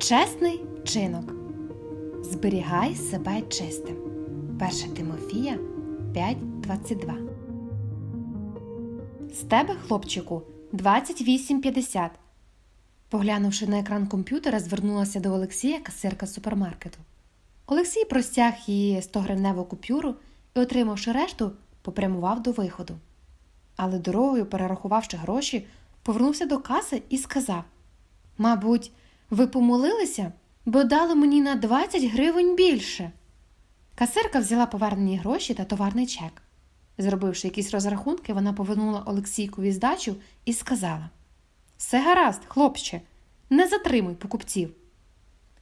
Чесний чинок. Зберігай себе чистим. 1 Тимофія 5.22. З тебе, хлопчику, 28.50. Поглянувши на екран комп'ютера, звернулася до Олексія касирка супермаркету. Олексій простяг її 100-гривневу купюру і, отримавши решту, попрямував до виходу. Але дорогою, перерахувавши гроші, повернувся до каси і сказав: Мабуть, ви помолилися, бо дали мені на 20 гривень більше. Касирка взяла повернені гроші та товарний чек. Зробивши якісь розрахунки, вона повернула Олексійкові здачу і сказала: Все гаразд, хлопче, не затримуй покупців.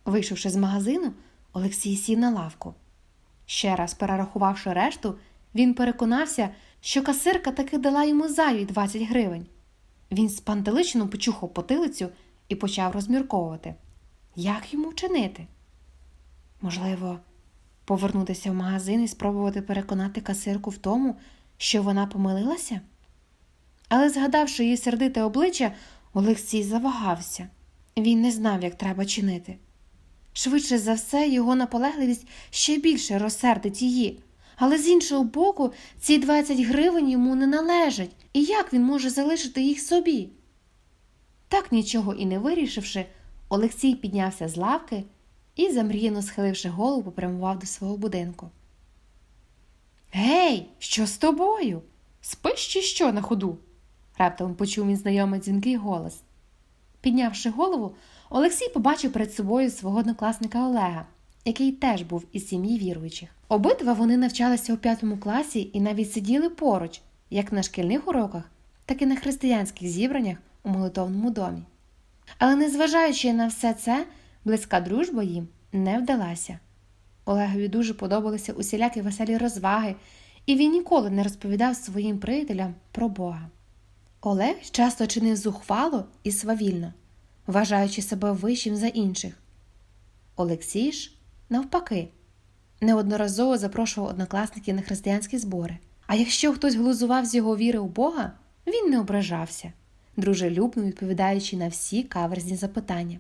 Вийшовши з магазину, Олексій сів на лавку. Ще раз перерахувавши решту, він переконався, що касирка таки дала йому зайві 20 гривень. Він спантеличено почухав потилицю і почав розмірковувати, як йому вчинити. Можливо, повернутися в магазин і спробувати переконати касирку в тому, що вона помилилася? Але, згадавши її сердите обличчя, Олексій завагався. Він не знав, як треба чинити. Швидше за все, його наполегливість ще більше розсердить її. Але з іншого боку, ці 20 гривень йому не належать, і як він може залишити їх собі? Так нічого і не вирішивши, Олексій піднявся з лавки і, замріяно схиливши голову, попрямував до свого будинку. Гей, що з тобою? Спиш чи що на ходу? раптом почув він знайомий дзвінкий голос. Піднявши голову, Олексій побачив перед собою свого однокласника Олега, який теж був із сім'ї віруючих. Обидва вони навчалися у п'ятому класі і навіть сиділи поруч, як на шкільних уроках, так і на християнських зібраннях у молитовному домі. Але незважаючи на все це, близька дружба їм не вдалася. Олегові дуже подобалися усілякі веселі розваги, і він ніколи не розповідав своїм приятелям про Бога. Олег часто чинив зухвало і свавільно, вважаючи себе вищим за інших. Олексій ж, навпаки, неодноразово запрошував однокласників на християнські збори. А якщо хтось глузував з його віри у Бога, він не ображався, дружелюбно відповідаючи на всі каверзні запитання.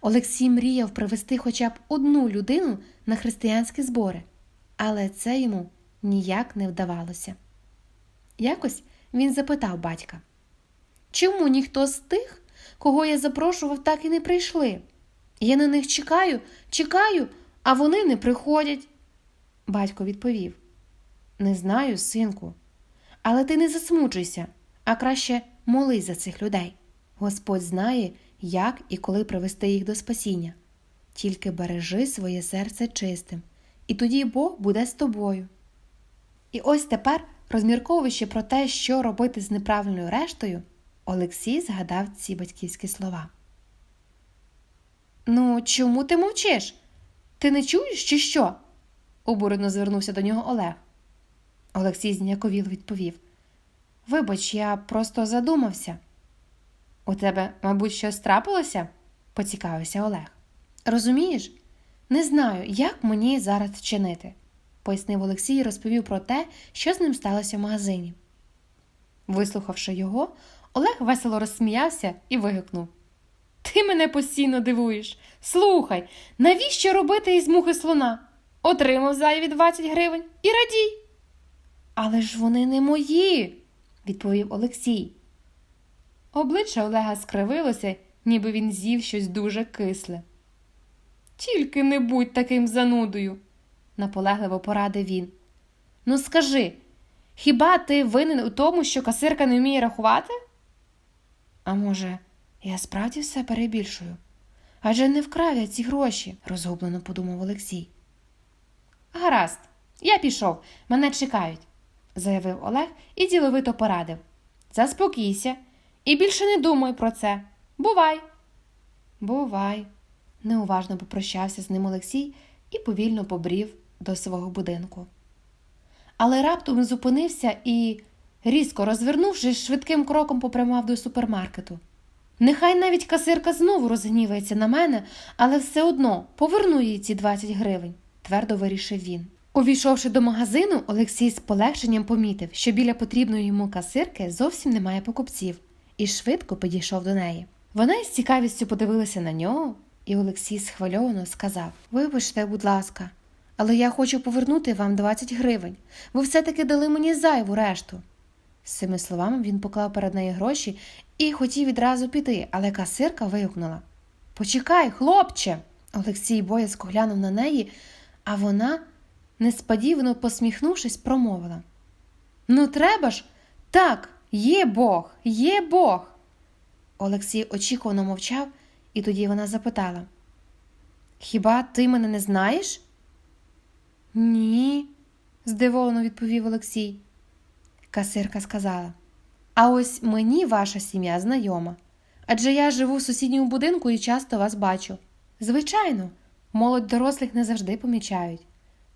Олексій мріяв привести хоча б одну людину на християнські збори, але це йому ніяк не вдавалося. Якось він запитав батька, чому ніхто з тих, кого я запрошував, так і не прийшли? Я на них чекаю, чекаю, а вони не приходять. Батько відповів: Не знаю, синку, але ти не засмучуйся, а краще молись за цих людей. Господь знає, як і коли привести їх до спасіння. Тільки бережи своє серце чистим, і тоді Бог буде з тобою. І ось тепер, розмірковуючи про те, що робити з неправильною рештою, Олексій згадав ці батьківські слова. Ну, чому ти мовчиш? Ти не чуєш, чи що? обурено звернувся до нього Олег. Олексій зніяковіло відповів Вибач, я просто задумався. У тебе, мабуть, щось трапилося? поцікавився Олег. Розумієш, не знаю, як мені зараз вчинити, пояснив Олексій і розповів про те, що з ним сталося в магазині. Вислухавши його, Олег весело розсміявся і вигукнув Ти мене постійно дивуєш. Слухай, навіщо робити із мухи слона? Отримав зайві 20 гривень і радій. Але ж вони не мої, відповів Олексій. Обличчя Олега скривилося, ніби він з'їв щось дуже кисле. Тільки не будь таким занудою, наполегливо порадив він. Ну, скажи, хіба ти винен у тому, що касирка не вміє рахувати? А може, я справді все перебільшую? Адже не вкрав я ці гроші, розгублено подумав Олексій. Гаразд, я пішов, мене чекають, заявив Олег і діловито порадив. Заспокійся і більше не думай про це. Бувай. Бувай, неуважно попрощався з ним Олексій і повільно побрів до свого будинку. Але раптом зупинився і, різко розвернувшись, швидким кроком попрямав до супермаркету. Нехай навіть касирка знову розгнівається на мене, але все одно поверну їй ці 20 гривень, твердо вирішив він. Увійшовши до магазину, Олексій з полегшенням помітив, що біля потрібної йому касирки зовсім немає покупців, і швидко підійшов до неї. Вона із цікавістю подивилася на нього і Олексій схвильовано сказав: Вибачте, будь ласка, але я хочу повернути вам 20 гривень. Ви все-таки дали мені зайву решту. З цими словами він поклав перед нею гроші і хотів відразу піти, але касирка вигукнула: Почекай, хлопче. Олексій боязко глянув на неї, а вона, несподівано посміхнувшись, промовила: Ну, треба ж, так, є Бог, є Бог. Олексій очікувано мовчав, і тоді вона запитала: Хіба ти мене не знаєш? Ні, здивовано відповів Олексій. Касирка сказала: А ось мені ваша сім'я знайома, адже я живу в сусідньому будинку і часто вас бачу. Звичайно, молодь дорослих не завжди помічають.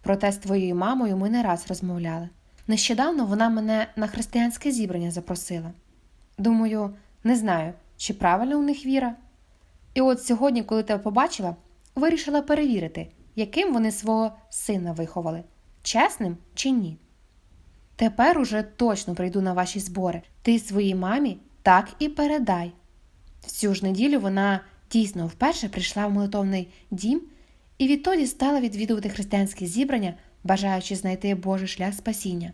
Проте з твоєю мамою ми не раз розмовляли. Нещодавно вона мене на християнське зібрання запросила. Думаю, не знаю, чи правильно у них віра. І от сьогодні, коли тебе побачила, вирішила перевірити, яким вони свого сина виховали чесним чи ні. Тепер уже точно прийду на ваші збори. Ти своїй мамі так і передай. В цю ж неділю вона дійсно вперше прийшла в молитовний дім і відтоді стала відвідувати християнські зібрання, бажаючи знайти Божий шлях спасіння.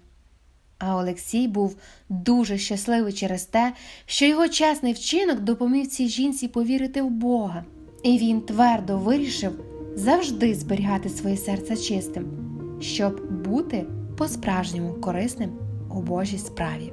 А Олексій був дуже щасливий через те, що його чесний вчинок допоміг цій жінці повірити в Бога, і він твердо вирішив завжди зберігати своє серце чистим, щоб бути по-справжньому корисним у Божій справі.